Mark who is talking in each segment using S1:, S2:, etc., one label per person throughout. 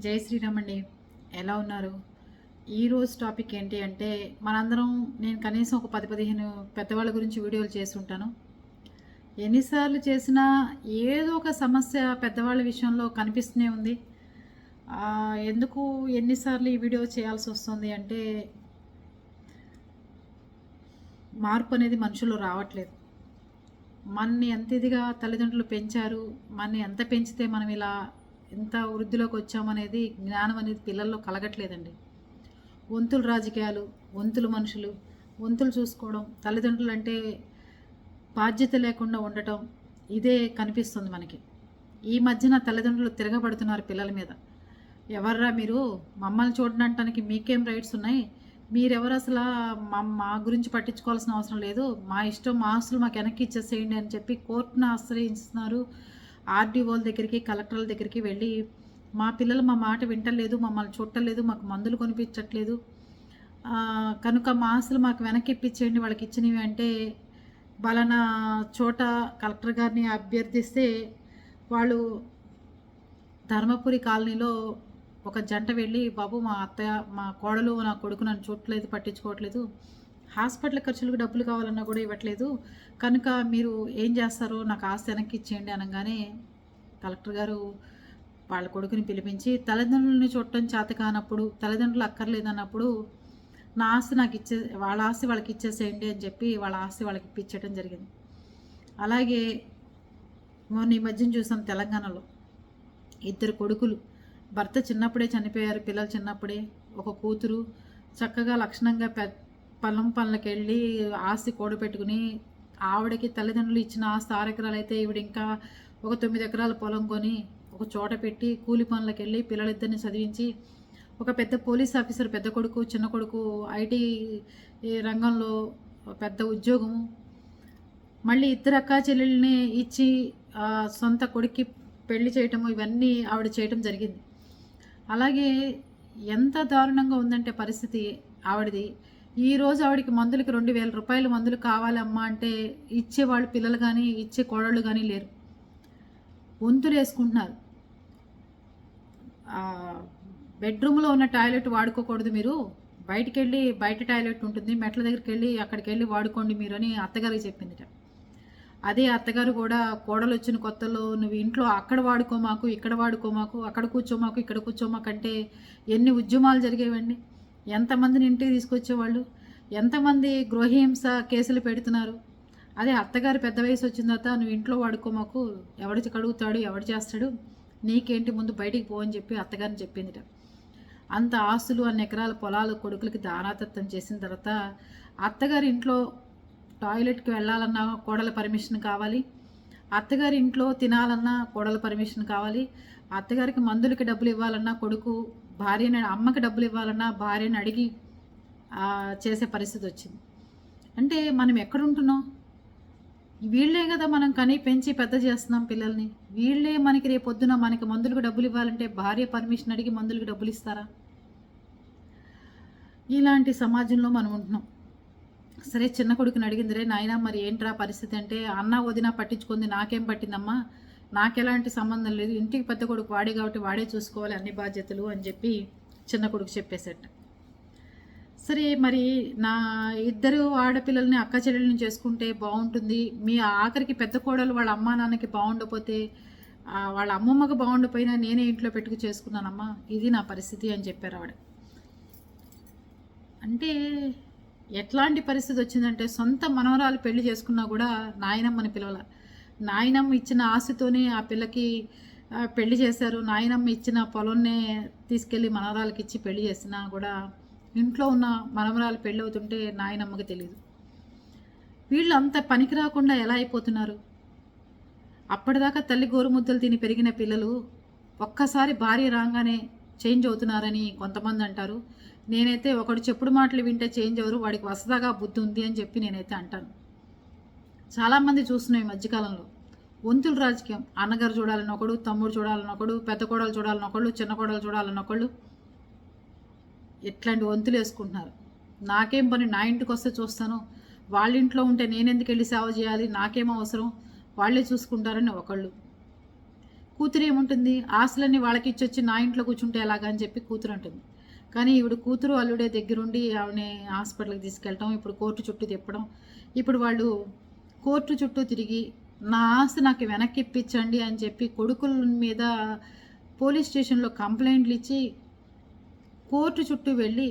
S1: జై శ్రీరామ్ అండి ఎలా ఉన్నారు? ఈరోజు టాపిక్ ఏంటి అంటే మనందరం నేను కనీసం ఒక పది పదిహేను పెద్దవాళ్ళ గురించి వీడియోలు చేసి ఉంటాను ఎన్నిసార్లు చేసినా ఏదో ఒక సమస్య పెద్దవాళ్ళ విషయంలో కనిపిస్తూనే ఉంది. ఎందుకు ఎన్నిసార్లు ఈ వీడియో చేయాల్సి వస్తుంది అంటే మార్పు అనేది మనుషుల్లో రావట్లేదు. మనని ఎంత ఇదిగా తల్లిదండ్రులు పెంచారు మనని ఎంత పెంచితే మనం ఇలా ఎంత వృద్ధిలోకి వచ్చామనేది జ్ఞానం అనేది పిల్లల్లో కలగట్లేదండి. వంతులు రాజకీయాలు వంతులు మనుషులు వంతులు చూసుకోవడం తల్లిదండ్రులు అంటే బాధ్యత లేకుండా ఉండటం ఇదే కనిపిస్తుంది మనకి. ఈ మధ్యన తల్లిదండ్రులు తిరగబడుతున్నారు పిల్లల మీద. ఎవర్రా మీరు? మమ్మల్ని చూడడానికి మీకేం రైట్స్ ఉన్నాయి? మీరెవరు అసలు మా మా గురించి పట్టించుకోవాల్సిన అవసరం లేదు. మా ఇష్టం మా ఆస్తులు మాకు వెనక్కి ఇచ్చేసేయండి అని చెప్పి కోర్టును ఆశ్రయిస్తున్నారు ఆర్డీఓల దగ్గరికి కలెక్టర్ల దగ్గరికి వెళ్ళి మా పిల్లలు మా మాట వింటలేదు మమ్మల్ని చూడలేదు మాకు మందులు కొనిపించట్లేదు. కనుక మా ఆస్తులు మాకు వెనక్కి ఇప్పించేయండి వాళ్ళకి ఇచ్చినవి అంటే బలనా చోట కలెక్టర్ గారిని అభ్యర్థిస్తే వాళ్ళు ధర్మపురి కాలనీలో ఒక జంట వెళ్ళి బాబు మా అత్తయ్య మా కోడలు నా కొడుకు నన్ను చూడలేదు పట్టించుకోవట్లేదు. హాస్పిటల్ ఖర్చులకు డబ్బులు కావాలన్నా కూడా ఇవ్వట్లేదు. కనుక మీరు ఏం చేస్తారో నాకు ఆస్తి వెనక్కి ఇచ్చేయండి అనగానే కలెక్టర్ గారు వాళ్ళ కొడుకుని పిలిపించి తల్లిదండ్రులని చూడటం చేత కానప్పుడు తల్లిదండ్రులు అక్కర్లేదన్నప్పుడు నా ఆస్తి నాకు ఇచ్చే వాళ్ళ ఆస్తి వాళ్ళకి ఇచ్చేసేయండి అని చెప్పి వాళ్ళ ఆస్తి వాళ్ళకి ఇప్పించడం జరిగింది. అలాగే మొన్న ఈ మధ్యన చూసాం తెలంగాణలో ఇద్దరు కొడుకులు. భర్త చిన్నప్పుడే చనిపోయారు పిల్లలు చిన్నప్పుడే. ఒక కూతురు చక్కగా లక్షణంగా పె పొలం పనులకు వెళ్ళి ఆస్తి కూడబెట్టుకుని ఆవిడకి తల్లిదండ్రులు ఇచ్చిన ఆస్తి ఆరు ఎకరాలు అయితే ఈవిడ ఇంకా ఒక తొమ్మిది ఎకరాల పొలం కొని ఒక చోట పెట్టి కూలి పనులకు వెళ్ళి పిల్లలిద్దరిని చదివించి ఒక పెద్ద పోలీస్ ఆఫీసర్ పెద్ద కొడుకు చిన్న కొడుకు ఐటీ రంగంలో పెద్ద ఉద్యోగము. మళ్ళీ ఇద్దరు అక్కా చెల్లెల్ని ఇచ్చి సొంత కొడుక్కి పెళ్ళి చేయటము ఇవన్నీ ఆవిడ చేయటం జరిగింది. అలాగే ఎంత దారుణంగా ఉందంటే పరిస్థితి ఆవిడది. ఈ రోజు ఆవిడకి మందులకి రెండు వేల రూపాయల మందులు కావాలమ్మా అంటే ఇచ్చేవాళ్ళు పిల్లలు కానీ ఇచ్చే కోడళ్ళు కానీ లేరు. వంతులు వేసుకుంటున్నారు. బెడ్రూమ్లో ఉన్న టాయిలెట్ వాడుకోకూడదు మీరు. బయటికి వెళ్ళి బయట టాయిలెట్ ఉంటుంది. మెట్ల దగ్గరికి వెళ్ళి అక్కడికి వెళ్ళి వాడుకోండి మీరు అని అత్తగారికి చెప్పిందిట. అదే అత్తగారు కూడా కోడలు వచ్చిన కొత్తలో నువ్వు ఇంట్లో అక్కడ వాడుకో మాకు ఇక్కడ వాడుకో మాకు అక్కడ కూర్చోమాకు ఇక్కడ కూర్చోమాకంటే ఎన్ని ఉద్యమాలు జరిగేవండి? ఎంతమందిని ఇంటికి తీసుకొచ్చేవాళ్ళు? ఎంతమంది గృహహింస కేసులు పెడుతున్నారు? అదే అత్తగారు పెద్ద వయసు వచ్చిన తర్వాత నువ్వు ఇంట్లో వాడుకో మాకు ఎవడికి కడుగుతాడు ఎవడు చేస్తాడు నీకేంటి ముందు బయటికి పో అని చెప్పి అత్తగారిని చెప్పిందిట. అంత ఆస్తులు అన్ని ఎకరాల పొలాలు కొడుకులకి దానాతత్వం చేసిన తర్వాత అత్తగారి ఇంట్లో టాయిలెట్కి వెళ్ళాలన్నా కోడల పర్మిషన్ కావాలి. అత్తగారి ఇంట్లో తినాలన్నా కోడల పర్మిషన్ కావాలి. అత్తగారికి మందులకి డబ్బులు ఇవ్వాలన్నా కొడుకు భార్యని అమ్మకి డబ్బులు ఇవ్వాలన్నా భార్యని అడిగి చేసే పరిస్థితి వచ్చింది. అంటే మనం ఎక్కడుంటున్నాం? వీళ్ళే కదా మనం కనీ పెంచి పెద్ద చేస్తున్నాం పిల్లల్ని. వీళ్ళే మనకి రేపొద్దున మనకి మందులకు డబ్బులు ఇవ్వాలంటే భార్య పర్మిషన్ అడిగి మందులకు డబ్బులు ఇస్తారా? ఇలాంటి సమాజంలో మనం ఉంటున్నాం. సరే చిన్న కొడుకుని అడిగింది రే నాయన మరి ఏంట్రా పరిస్థితి? అంటే అన్న వదిన పట్టించుకుంది నాకేం పట్టిందమ్మా? నాకెలాంటి సంబంధం లేదు. ఇంటికి పెద్ద కొడుకు వాడే కాబట్టి వాడే చూసుకోవాలి అన్ని బాధ్యతలు అని చెప్పి చిన్న కొడుకు చెప్పేసట. సరే మరి నా ఇద్దరు ఆడపిల్లల్ని అక్క చెల్లెల్ని చేసుకుంటే బాగుంటుంది. మీ ఆఖరికి పెద్ద కోడలు వాళ్ళ అమ్మా నాన్నకి బాగుండకపోతే వాళ్ళ అమ్మమ్మకి బాగుండిపోయినా నేనే ఇంట్లో పెట్టుకు చేసుకున్నానమ్మా. ఇది నా పరిస్థితి అని చెప్పారు ఆవిడ. అంటే ఎట్లాంటి పరిస్థితి వచ్చిందంటే సొంత మనవరాలు పెళ్ళి చేసుకున్నా కూడా నాయనమ్మని పిలవాల. నాయనమ్మ ఇచ్చిన ఆశతోనే ఆ పిల్లకి పెళ్ళి చేశారు. నాయనమ్మ ఇచ్చిన పొలంనే తీసుకెళ్ళి మనవరాలకి ఇచ్చి పెళ్ళి చేసినా కూడా ఇంట్లో ఉన్న మనవరాలు పెళ్ళి అవుతుంటే నాయనమ్మకి తెలియదు వీళ్ళు అంత పనికి రాకుండా ఎలా అయిపోతున్నారు? అప్పటిదాకా తల్లి గోరుముద్దలు తిని పెరిగిన పిల్లలు ఒక్కసారి భార్య రాగానే చేంజ్ అవుతున్నారని కొంతమంది అంటారు. నేనైతే ఒకడు చెప్పుడు మాటలు వింటే చేంజ్ అవ్వరు వాడికి వసదాగా బుద్ధి ఉంది అని చెప్పి నేనైతే అంటాను. చాలామంది చూస్తున్నాం ఈ మధ్యకాలంలో. వంతుల రాజకీయం. అన్నగారు చూడాలని ఒకడు తమ్ముడు చూడాలని ఒకడు పెద్ద కోడలు చూడాలని ఒకళ్ళు చిన్న కోడలు చూడాలని ఒకళ్ళు ఇట్లాంటి వంతులు వేసుకుంటున్నారు? నాకేం పని? నా ఇంటికి వస్తే చూస్తాను. వాళ్ళ ఇంట్లో ఉంటే నేనెందుకు వెళ్ళి సేవ చేయాలి? నాకేం అవసరం? వాళ్ళే చూసుకుంటారని ఒకళ్ళు. కూతురు ఏముంటుంది? ఆస్తులన్నీ వాళ్ళకి ఇచ్చొచ్చి నా ఇంట్లో కూర్చుంటే ఎలాగా అని చెప్పి కూతురు అంటుంది. కానీ ఈవిడ కూతురు అల్లుడే దగ్గరుండి ఆవిడని హాస్పిటల్కి తీసుకెళ్ళటం ఇప్పుడు కోర్టు చుట్టూ తిప్పడం ఇప్పుడు వాళ్ళు కోర్టు చుట్టూ తిరిగి నా ఆస్తి నాకు వెనక్కి ఇప్పించండి అని చెప్పి కొడుకుల మీద పోలీస్ స్టేషన్లో కంప్లైంట్లు ఇచ్చి కోర్టు చుట్టూ వెళ్ళి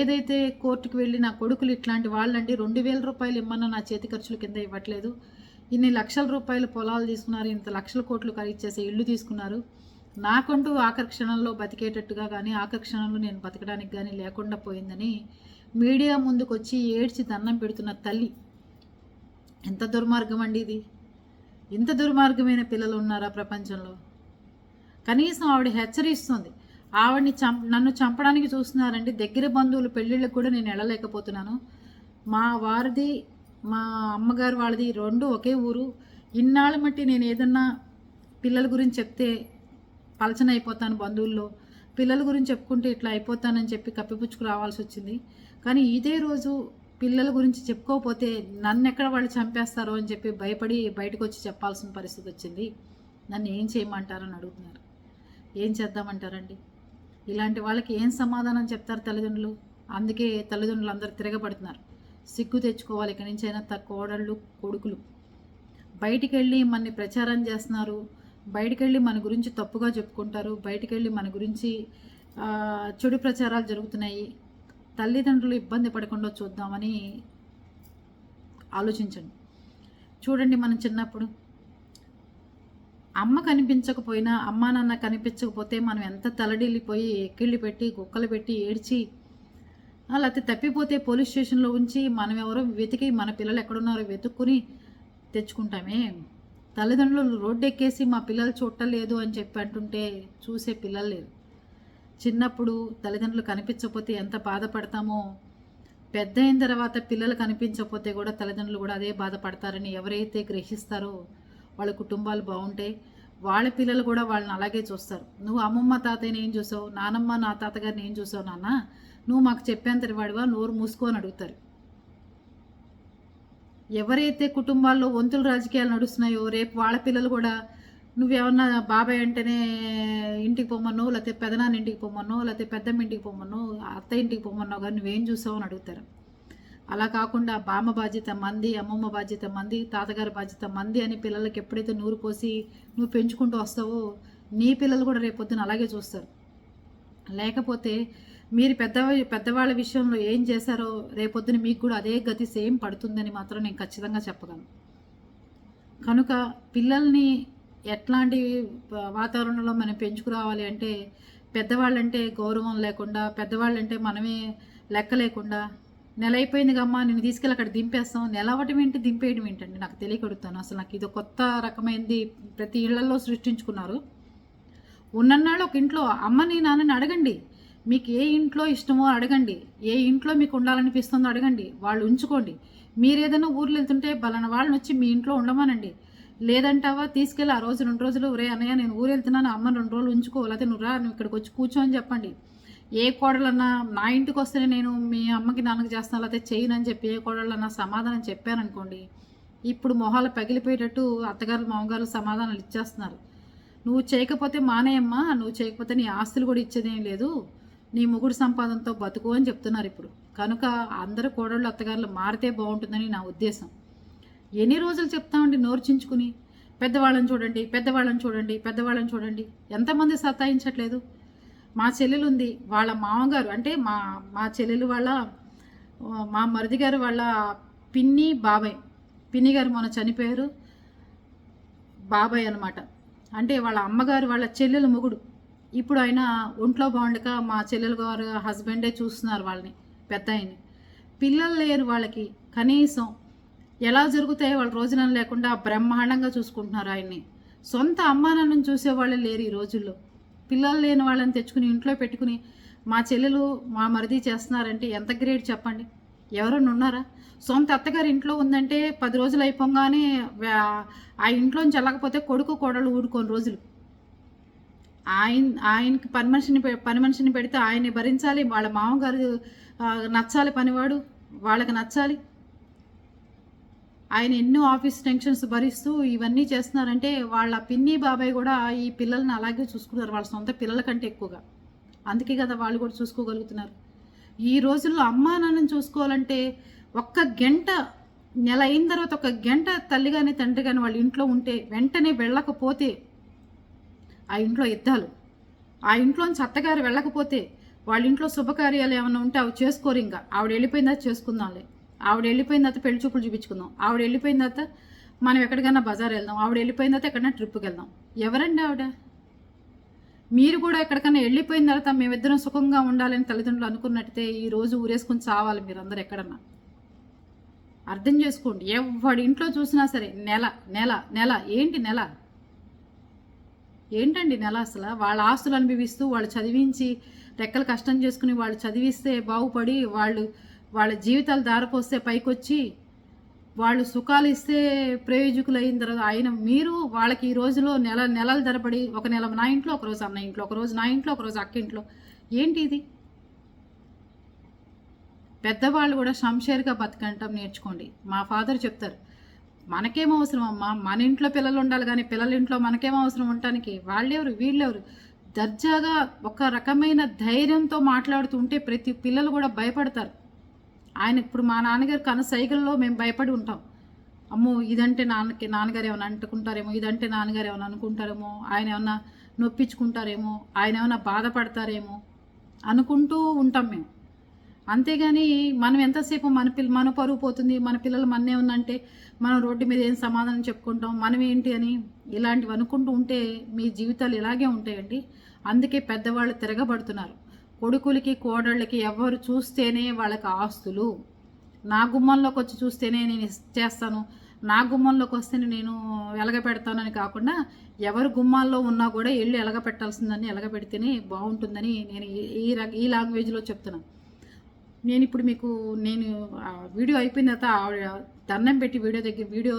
S1: ఏదైతే కోర్టుకు వెళ్ళి నా కొడుకులు ఇట్లాంటి వాళ్ళండి రెండు వేల రూపాయలు ఇమ్మన్నా నా చేతి ఖర్చుల కింద ఇవ్వట్లేదు. ఇన్ని లక్షల రూపాయలు పొలాలు తీసుకున్నారు ఇంత లక్షల కోట్లు ఖరీచేసే ఇల్లు తీసుకున్నారు. నాకంటూ ఆకర్షణలో బతికేటట్టుగా కానీ ఆకర్షణలో నేను బతకడానికి కానీ లేకుండా పోయిందని మీడియా ముందుకు వచ్చి ఏడ్చి దండం పెడుతున్న తల్లి. ఎంత దుర్మార్గం అండి ఇది? ఇంత దుర్మార్గమైన పిల్లలు ఉన్నారా ప్రపంచంలో? కనీసం ఆవిడ హెచ్చరిస్తుంది ఆవిడని చం నన్ను చంపడానికి చూస్తున్నారండి దగ్గర బంధువులు పెళ్ళిళ్ళు కూడా నేను వెళ్ళలేకపోతున్నాను మా వారిది మా అమ్మగారు వాళ్ళది రెండు ఒకే ఊరు. ఇన్నాళ్ళ మట్టి నేను ఏదన్నా పిల్లల గురించి చెప్తే పలచన అయిపోతాను బంధువుల్లో. పిల్లల గురించి చెప్పుకుంటే ఇట్లా అయిపోతానని చెప్పి కప్పిపుచ్చుకు రావాల్సి వచ్చింది కానీ ఇదే రోజు పిల్లల గురించి చెప్పుకోకపోతే నన్ను ఎక్కడ వాళ్ళు చంపేస్తారో అని చెప్పి భయపడి బయటకు వచ్చి చెప్పాల్సిన పరిస్థితి వచ్చింది. నన్ను ఏం చేయమంటారని అడుగుతున్నారు. ఏం చేద్దామంటారండి? ఇలాంటి వాళ్ళకి ఏం సమాధానం చెప్తారు తల్లిదండ్రులు? అందుకే తల్లిదండ్రులు అందరూ తిరగబడుతున్నారు. సిగ్గు తెచ్చుకోవాలి. ఇక్కడి నుంచి అయినా తక్కువ కోడళ్ళు కొడుకులు. బయటికి వెళ్ళి మనని ప్రచారం చేస్తున్నారు. బయటికి వెళ్ళి మన గురించి తప్పుగా చెప్పుకుంటారు. బయటికి వెళ్ళి మన గురించి చెడు ప్రచారాలు జరుగుతున్నాయి. తల్లిదండ్రులు ఇబ్బంది పడకుండా చూద్దామని ఆలోచించండి. చూడండి మనం చిన్నప్పుడు. అమ్మ కనిపించకపోయినా అమ్మ నాన్న కనిపించకపోతే మనం ఎంత తలడిల్లిపోయి ఎక్కిళ్ళు పెట్టి కుక్కలు పెట్టి ఏడ్చి లేకపోతే తప్పిపోతే పోలీస్ స్టేషన్లో ఉంచి మనం ఎవరో వెతికి మన పిల్లలు ఎక్కడున్నారో వెతుక్కుని తెచ్చుకుంటామే. తల్లిదండ్రులు రోడ్డు ఎక్కేసి మా పిల్లలు చూడలేదు అని చెప్పి అంటుంటే చూసే పిల్లలు లేరు. చిన్నప్పుడు తల్లిదండ్రులు కనిపించకపోతే ఎంత బాధపడతామో పెద్ద అయిన తర్వాత పిల్లలు కనిపించకపోతే కూడా తల్లిదండ్రులు కూడా అదే బాధపడతారని ఎవరైతే గ్రహిస్తారో వాళ్ళ కుటుంబాలు బాగుంటాయి వాళ్ళ పిల్లలు కూడా వాళ్ళని అలాగే చూస్తారు. నువ్వు అమ్మమ్మ తాతయ్యని ఏం చూసావు? నానమ్మ నా తాతగారిని ఏం చూసావు నాన్న? నువ్వు మాకు చెప్పేంతటి వాడివా? నోరు మూసుకో అని అడుగుతారు. ఎవరైతే కుటుంబాల్లో వంతులు రాజకీయాలు నడుస్తున్నాయో రేపు వాళ్ళ పిల్లలు కూడా నువ్వేమన్నా బాబాయ్ అంటేనే ఇంటికి పొమ్మన్నావు? లేకపోతే పెదనాన్న ఇంటికి పోమన్నో లేకపోతే పెద్దమ్మ ఇంటికి పొమ్మన్నావు? అత్త ఇంటికి పొమ్మన్నావు కానీ నువ్వేం చూసావు అని అడుగుతారు. అలా కాకుండా బామ్మ బాధ్యత మంది అమ్మమ్మ బాధ్యత మంది తాతగారి బాధ్యత మంది అని పిల్లలకి ఎప్పుడైతే నూరు పోసి నువ్వు పెంచుకుంటూ వస్తావో నీ పిల్లలు కూడా రేపొద్దున అలాగే చూస్తారు. లేకపోతే మీరు పెద్ద పెద్దవాళ్ళ విషయంలో ఏం చేశారో రేపొద్దున మీకు కూడా అదే గతి సేమ్ పడుతుందని మాత్రం నేను ఖచ్చితంగా చెప్పగలను. కనుక పిల్లల్ని ఎట్లాంటి వాతావరణంలో మనం పెంచుకురావాలి అంటే పెద్దవాళ్ళంటే గౌరవం లేకుండా పెద్దవాళ్ళంటే మనమే లెక్క లేకుండా నెల అయిపోయింది కమ్మా నేను తీసుకెళ్ళి అక్కడ దింపేస్తాం. నెల అవ్వటం ఏంటి? దింపేయడం ఏంటండి? నాకు తెలియకడుగుతాను అసలు నాకు ఇది కొత్త రకమైనది ప్రతి ఇళ్ళలో సృష్టించుకున్నారు. ఉన్నన్నాళ్ళు ఒక ఇంట్లో అమ్మని నాన్నని అడగండి. మీకు ఏ ఇంట్లో ఇష్టమో అడగండి. ఏ ఇంట్లో మీకు ఉండాలనిపిస్తుందో అడగండి. వాళ్ళు ఉంచుకోండి. మీరు ఏదైనా ఊర్లో వెళ్తుంటే బలన వాళ్ళని వచ్చి మీ ఇంట్లో ఉండమనండి. లేదంటావా? తీసుకెళ్ళి ఆ రోజు రెండు రోజులు రే అన్నయ్య నేను ఊరు వెళ్తున్నాను అమ్మ రెండు రోజులు ఉంచుకో లేకపోతే నువ్వు రా నువ్వు ఇక్కడికి వచ్చి కూర్చో అని చెప్పండి. ఏ కోడలన్నా నా ఇంటికి వస్తేనే నేను మీ అమ్మకి నాన్నకి చేస్తాను లేకపోతే చేయనని చెప్పి ఏ కోడలన్నా సమాధానం చెప్పాననుకోండి ఇప్పుడు మొహాలు పగిలిపోయేటట్టు అత్తగారు మామగారు సమాధానాలు ఇచ్చేస్తున్నారు. నువ్వు చేయకపోతే మానేయమ్మా నువ్వు చేయకపోతే నీ ఆస్తులు కూడా ఇచ్చేదేం లేదు నీ ముగుడు సంపాదనతో బతుకు అని చెప్తున్నారు ఇప్పుడు. కనుక అందరు కోడళ్ళు అత్తగారులు మారితే బాగుంటుందని నా ఉద్దేశం. ఎన్ని రోజులు చెప్తామండి నోర్చించుకుని? పెద్దవాళ్ళని చూడండి పెద్దవాళ్ళని చూడండి పెద్దవాళ్ళని చూడండి. ఎంతమంది సతాయించట్లేదు? మా చెల్లెలు ఉంది వాళ్ళ మామగారు అంటే మా మా చెల్లెలు వాళ్ళ మా మరిది గారు వాళ్ళ పిన్ని బాబాయ్. పిన్ని గారు మొన్న చనిపోయారు బాబాయ్ అనమాట అంటే వాళ్ళ అమ్మగారు వాళ్ళ చెల్లెలు మొగుడు. ఇప్పుడు ఆయన ఒంట్లో బాగుండక మా చెల్లెలు గారు హస్బెండే చూస్తున్నారు వాళ్ళని పెద్ద పిల్లలు లేరు వాళ్ళకి కనీసం ఎలా జరుగుతాయో వాళ్ళ రోజున లేకుండా బ్రహ్మాండంగా చూసుకుంటున్నారు ఆయన్ని. సొంత అమ్మానాన్నని చూసేవాళ్ళు లేరు ఈ రోజుల్లో. పిల్లలు లేని వాళ్ళని తెచ్చుకుని ఇంట్లో పెట్టుకుని మా చెల్లెలు మా మరిది చేస్తున్నారంటే ఎంత గ్రేట్ చెప్పండి. ఎవరైనా ఉన్నారా? సొంత అత్తగారి ఇంట్లో ఉందంటే పది రోజులు అయిపోగానే ఆ ఇంట్లోంచి వెళ్ళకపోతే కొడుకు కోడలు ఊడుకొని రోజులు. ఆయన ఆయనకి పని మనిషిని పె- పని మనిషిని పెడితే ఆయన్ని భరించాలి. వాళ్ళ మామగారు నచ్చాలి పనివాడు. వాళ్ళకి నచ్చాలి. ఆయన ఎన్నో ఆఫీస్ టెన్షన్స్ భరిస్తూ ఇవన్నీ చేస్తున్నారంటే వాళ్ళ పిన్ని బాబాయ్ కూడా ఈ పిల్లల్ని అలాగే చూసుకున్నారు వాళ్ళ సొంత పిల్లల కంటే ఎక్కువగా. అందుకే కదా వాళ్ళు కూడా చూసుకోగలుగుతున్నారు. ఈ రోజుల్లో అమ్మా నాన్నని చూసుకోవాలంటే ఒక్క గంట నెల అయిన తర్వాత ఒక గంట తల్లి కానీ తండ్రి కానీ వాళ్ళ ఇంట్లో ఉంటే వెంటనే వెళ్ళకపోతే ఆ ఇంట్లో యుద్ధాలు. ఆ ఇంట్లోని అత్తగారు వెళ్ళకపోతే వాళ్ళ ఇంట్లో శుభకార్యాలు ఏమైనా ఉంటే అవి చేసుకోరు ఇంకా. ఆవిడ వెళ్ళిపోయిందా చేసుకుందాంలే. ఆవిడ వెళ్ళిపోయిన తర్వాత పెళ్ళి చూపులు చూపించుకుందాం. ఆవిడ వెళ్ళిపోయిన తర్వాత మనం ఎక్కడికైనా బజార్ వెళ్దాం. ఆవిడ వెళ్ళిపోయిన తర్వాత ఎక్కడైనా ట్రిప్కి వెళ్దాం. ఎవరండి ఆవిడ? మీరు కూడా ఎక్కడికైనా వెళ్ళిపోయిన తర్వాత మేమిద్దరం సుఖంగా ఉండాలని తల్లిదండ్రులు అనుకున్నట్టయితే ఈ రోజు ఊరేసుకొని చావాలి మీరు అందరు ఎక్కడన్నా. అర్థం చేసుకోండి. ఎవడి ఇంట్లో చూసినా సరే నెల నెల నెల ఏంటి నెల? ఏంటండి నెల అసలు? వాళ్ళ ఆస్తులు అనుభవిస్తూ వాళ్ళు చదివించి రెక్కలు కష్టం చేసుకుని వాళ్ళు చదివిస్తే బాగుపడి వాళ్ళు వాళ్ళ జీవితాలు దారికొస్తే పైకొచ్చి వాళ్ళు సుఖాలు ఇస్తే ప్రయోజకులు అయిన తర్వాత ఆయన మీరు వాళ్ళకి ఈ రోజులో నెల నెలలు ధరపడి ఒక నెల నా ఇంట్లో ఒకరోజు అన్న ఇంట్లో ఒక రోజు నా ఇంట్లో ఒక రోజు అక్క ఇంట్లో. ఏంటి ఇది? పెద్దవాళ్ళు కూడా శంషేర్గా బతకంటం నేర్చుకోండి. మా ఫాదర్ చెప్తారు మనకేం అవసరం అమ్మా? మన ఇంట్లో పిల్లలు ఉండాలి కానీ పిల్లల ఇంట్లో మనకేం అవసరం ఉండటానికి? వాళ్ళెవరు? వీళ్ళెవరు? దర్జాగా ఒక రకమైన ధైర్యంతో మాట్లాడుతుంటే ప్రతి పిల్లలు కూడా భయపడతారు. ఆయన ఇప్పుడు మా నాన్నగారు కన సైకిల్లో మేము భయపడి ఉంటాం. అమ్మో ఇదంటే నాన్నకి నాన్నగారు ఏమైనా అంటుకుంటారేమో ఇదంటే నాన్నగారు ఏమైనా అనుకుంటారేమో ఆయన ఏమైనా నొప్పించుకుంటారేమో ఆయన ఏమైనా బాధపడతారేమో అనుకుంటూ ఉంటాం మేము. అంతేగాని మనం ఎంతసేపు మన పిల్ల మన పరువు పోతుంది మన పిల్లలు మన్నే ఉందంటే మనం రోడ్డు మీద ఏం సమాధానం చెప్పుకుంటాం మనం ఏంటి అని ఇలాంటివి అనుకుంటూ ఉంటే మీ జీవితాలు ఇలాగే ఉంటాయండి. అందుకే పెద్దవాళ్ళు తిరగబడుతున్నారు. కొడుకులకి కోడళ్ళకి ఎవరు చూస్తేనే వాళ్ళకి ఆస్తులు. నా గుమ్మంలోకి వచ్చి చూస్తేనే నేను చేస్తాను. నా గుమ్మంలోకి వస్తేనే నేను ఎలగ పెడతానని కాకుండా ఎవరు గుమ్మాల్లో ఉన్నా కూడా వెళ్ళి ఎలగ పెట్టాల్సిందని ఎలగ పెడితేనే బాగుంటుందని నేను ఈ ఈ లాంగ్వేజ్లో చెప్తున్నాను నేను ఇప్పుడు మీకు నేను వీడియో అయిపోయిన తర్వాత ఆవిడ దండం పెట్టి వీడియో దగ్గర వీడియో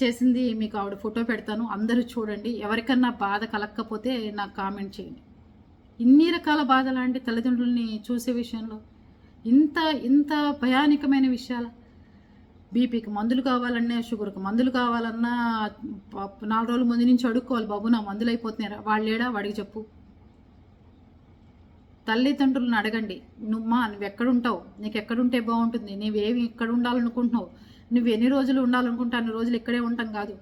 S1: చేసింది మీకు ఆవిడ ఫోటో పెడతాను. అందరూ చూడండి. ఎవరికన్నా బాధ కలగకపోతే నాకు కామెంట్ చేయండి. ఇన్ని రకాల బాధలు అంటే తల్లిదండ్రుల్ని చూసే విషయంలో ఇంత ఇంత భయానికమైన విషయాలు. బీపీకి మందులు కావాలన్నా షుగర్కి మందులు కావాలన్నా నాలుగు రోజుల ముందు నుంచి అడుక్కోవాలి బాబు నా మందులు అయిపోతున్నారా వాళ్ళు ఏడా వాడికి చెప్పు. తల్లిదండ్రులను అడగండి. నువ్వమ్మా నువ్వు ఎక్కడుంటావు? నీకు ఎక్కడుంటే బాగుంటుంది? నువ్వేమి ఎక్కడ ఉండాలనుకుంటున్నావు? నువ్వు ఎన్ని రోజులు ఉండాలనుకుంటా అన్ని రోజులు ఇక్కడే ఉంటాం కాదు.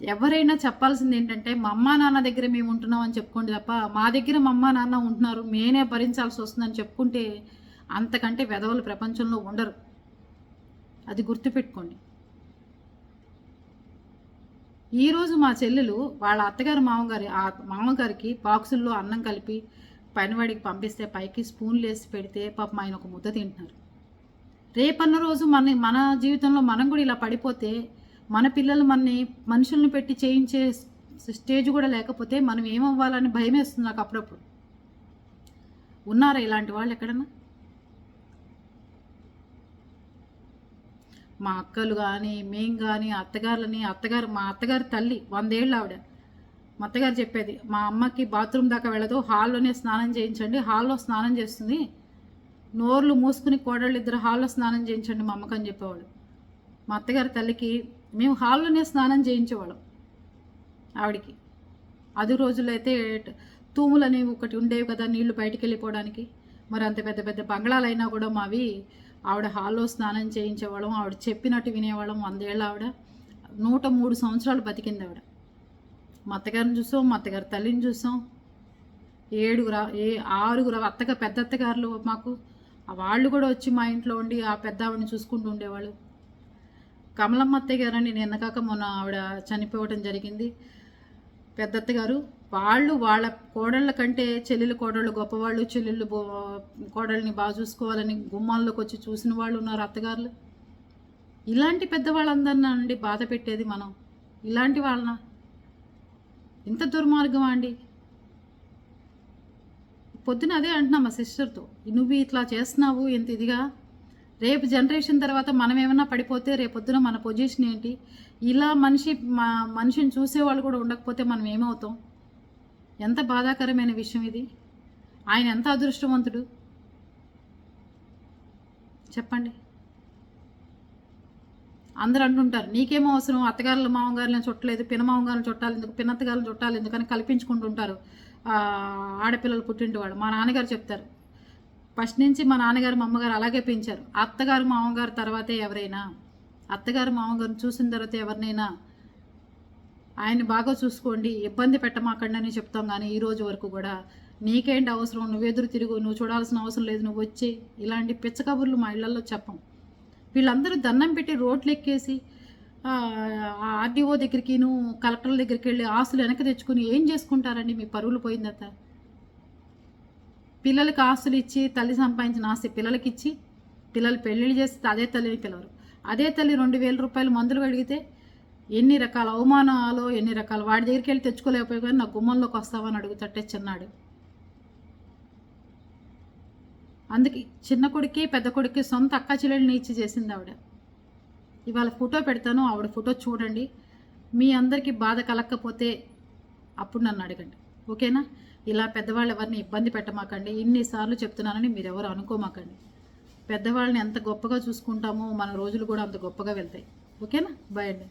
S1: ఎవరైనా చెప్పాల్సింది ఏంటంటే మా అమ్మ నాన్న దగ్గర మేము ఉంటున్నాం అని చెప్పుకోండి తప్ప మా దగ్గర మా అమ్మ నాన్న ఉంటున్నారు మేనే భరించాల్సి వస్తుందని చెప్పుకుంటే అంతకంటే వెధవలు ప్రపంచంలో ఉండరు. అది గుర్తుపెట్టుకోండి. ఈరోజు మా చెల్లెలు వాళ్ళ అత్తగారు మామగారి ఆ మామగారికి బాక్సుల్లో అన్నం కలిపి పనివాడికి పంపిస్తే పైకి స్పూన్లు వేసి పెడితే పాపం ఆయన ఒక ముద్ద తింటున్నారు. రేపన్న రోజు మన మన జీవితంలో మనం కూడా ఇలా పడిపోతే మన పిల్లలు మనని మనుషుల్ని పెట్టి చేయించే స్టేజ్ కూడా లేకపోతే మనం ఏమవ్వాలని భయం వేస్తుంది నాకు అప్పుడప్పుడు. ఉన్నారా ఇలాంటి వాళ్ళు ఎక్కడన్నా? మా అక్కలు కానీ మేం కానీ అత్తగారులని అత్తగారు మా అత్తగారు తల్లి వందేళ్ళు ఆవిడ. మా అత్తగారు చెప్పేది మా అమ్మకి బాత్రూమ్ దాకా వెళ్ళదు హాల్లోనే స్నానం చేయించండి హాల్లో స్నానం చేస్తుంది. నోర్లు మూసుకుని కోడళ్ళు ఇద్దరు హాల్లో స్నానం చేయించండి మా అమ్మకని చెప్పేవాడు మా అత్తగారి తల్లికి మేము హాల్లోనే స్నానం చేయించేవాళ్ళం ఆవిడికి. అది రోజులైతే అయితే తూములు అనేవి ఒకటి ఉండేవి కదా నీళ్ళు బయటికి వెళ్ళిపోవడానికి. మరి అంత పెద్ద పెద్ద బంగ్లాలైనా కూడా మావి ఆవిడ హాల్లో స్నానం చేయించేవాళ్ళం. ఆవిడ చెప్పినట్టు వినేవాళ్ళం వందేళ్ళు ఆవిడ. నూట మూడు సంవత్సరాలు బతికింది ఆవిడ. మా అత్తగారిని చూసాం మా అత్తగారి తల్లిని చూసాం. ఏడుగురు ఏ ఆరుగురు అత్తగా పెద్ద అత్తగారులు మాకు. వాళ్ళు కూడా వచ్చి మా ఇంట్లో ఉండి ఆ పెద్ద ఆవిడని చూసుకుంటూ ఉండేవాళ్ళు. కమలమ్మ అత్తయ్య గారని నిన్న కాక మొన్న ఆవిడ చనిపోవటం జరిగింది. పెద్దత్త గారు వాళ్ళు వాళ్ళ కోడళ్ళ కంటే చెల్లెలు కోడళ్ళు గొప్పవాళ్ళు చెల్లెళ్ళు కోడళ్ళని బాగా చూసుకోవాలని గుమ్మాల్లోకి వచ్చి చూసిన వాళ్ళు ఉన్నారు అత్తగారులు. ఇలాంటి పెద్దవాళ్ళందరినండి బాధ పెట్టేది మనం. ఇలాంటి వాళ్ళన? ఇంత దుర్మార్గం అండి? పొద్దున అదే అంటున్నా మా సిస్టర్తో. నువ్వు ఇట్లా చేస్తున్నావు ఇంత ఇదిగా? రేపు జనరేషన్ తర్వాత మనం ఏమైనా పడిపోతే రేపొద్దున మన పొజిషన్ ఏంటి? ఇలా మనిషి మా మనిషిని చూసేవాళ్ళు కూడా ఉండకపోతే మనం ఏమవుతాం? ఎంత బాధాకరమైన విషయం ఇది. ఆయన ఎంత అదృష్టవంతుడు? చెప్పండి. అందరూ అంటుంటారు నీకేమో అవసరం? అత్తగారులు మామగారులను చుట్టలేదు పిన మామగారులను చుట్టాలి ఎందుకు? పిన్నత్తగారులను చుట్టాలి ఎందుకని కల్పించుకుంటుంటారు. ఆడపిల్లలు పుట్టింటి వాడు మా నాన్నగారు చెప్తారు ఫస్ట్ నుంచి మా నాన్నగారు మా అమ్మగారు అలాగే పెంచారు. అత్తగారు మామగారు తర్వాతే ఎవరైనా అత్తగారు మామగారిని చూసిన తర్వాత ఎవరినైనా ఆయన బాగా చూసుకోండి ఇబ్బంది పెట్టమాకండి అని చెప్తాం కానీ ఈ రోజు వరకు కూడా. నీకేంటి అవసరం? నువ్వు ఎదురు తిరుగు నువ్వు చూడాల్సిన అవసరం లేదు నువ్వు వచ్చి. ఇలాంటి పిచ్చ కబుర్లు మా ఇళ్ళలో చెప్పం. వీళ్ళందరూ దండం పెట్టి రోడ్లు ఎక్కేసి ఆర్డీఓ దగ్గరికి నువ్వు కలెక్టర్ల దగ్గరికి వెళ్ళి ఆస్తులు వెనక్కి తెచ్చుకుని ఏం చేసుకుంటారండి? మీ పరువులు పోయిందట పిల్లలకి ఆస్తులు ఇచ్చి తల్లి సంపాదించిన ఆస్తి పిల్లలకి ఇచ్చి పిల్లలు పెళ్ళిళ్ళు చేస్తే అదే తల్లిని పిలవరు. అదే తల్లి రెండు వేల రూపాయలు మందులు అడిగితే ఎన్ని రకాల అవమానాలు ఎన్ని రకాల వాడి దగ్గరికి వెళ్ళి తెచ్చుకోలేకపోయి కానీ నా గుమ్మంలోకి వస్తావని అడుగుతట్టే చిన్నాడు అందుకే చిన్న కొడుక్కి పెద్ద కొడుక్కి సొంత అక్క చెల్లెళ్ళని ఇచ్చి చేసింది ఆవిడ. ఇవాళ ఫోటో పెడతాను ఆవిడ ఫోటో చూడండి. మీ అందరికీ బాధ కలగకపోతే అప్పుడు నన్ను అడగండి. ఓకేనా? ఇలా పెద్దవాళ్ళు ఎవరిని ఇబ్బంది పెట్టమాకండి. ఇన్నిసార్లు చెప్తున్నానని మీరు ఎవరు అనుకోమాకండి. పెద్దవాళ్ళని ఎంత గొప్పగా చూసుకుంటామో మన రోజులు కూడా అంత గొప్పగా వెళ్తాయి. ఓకేనా? బాయ్ అండి.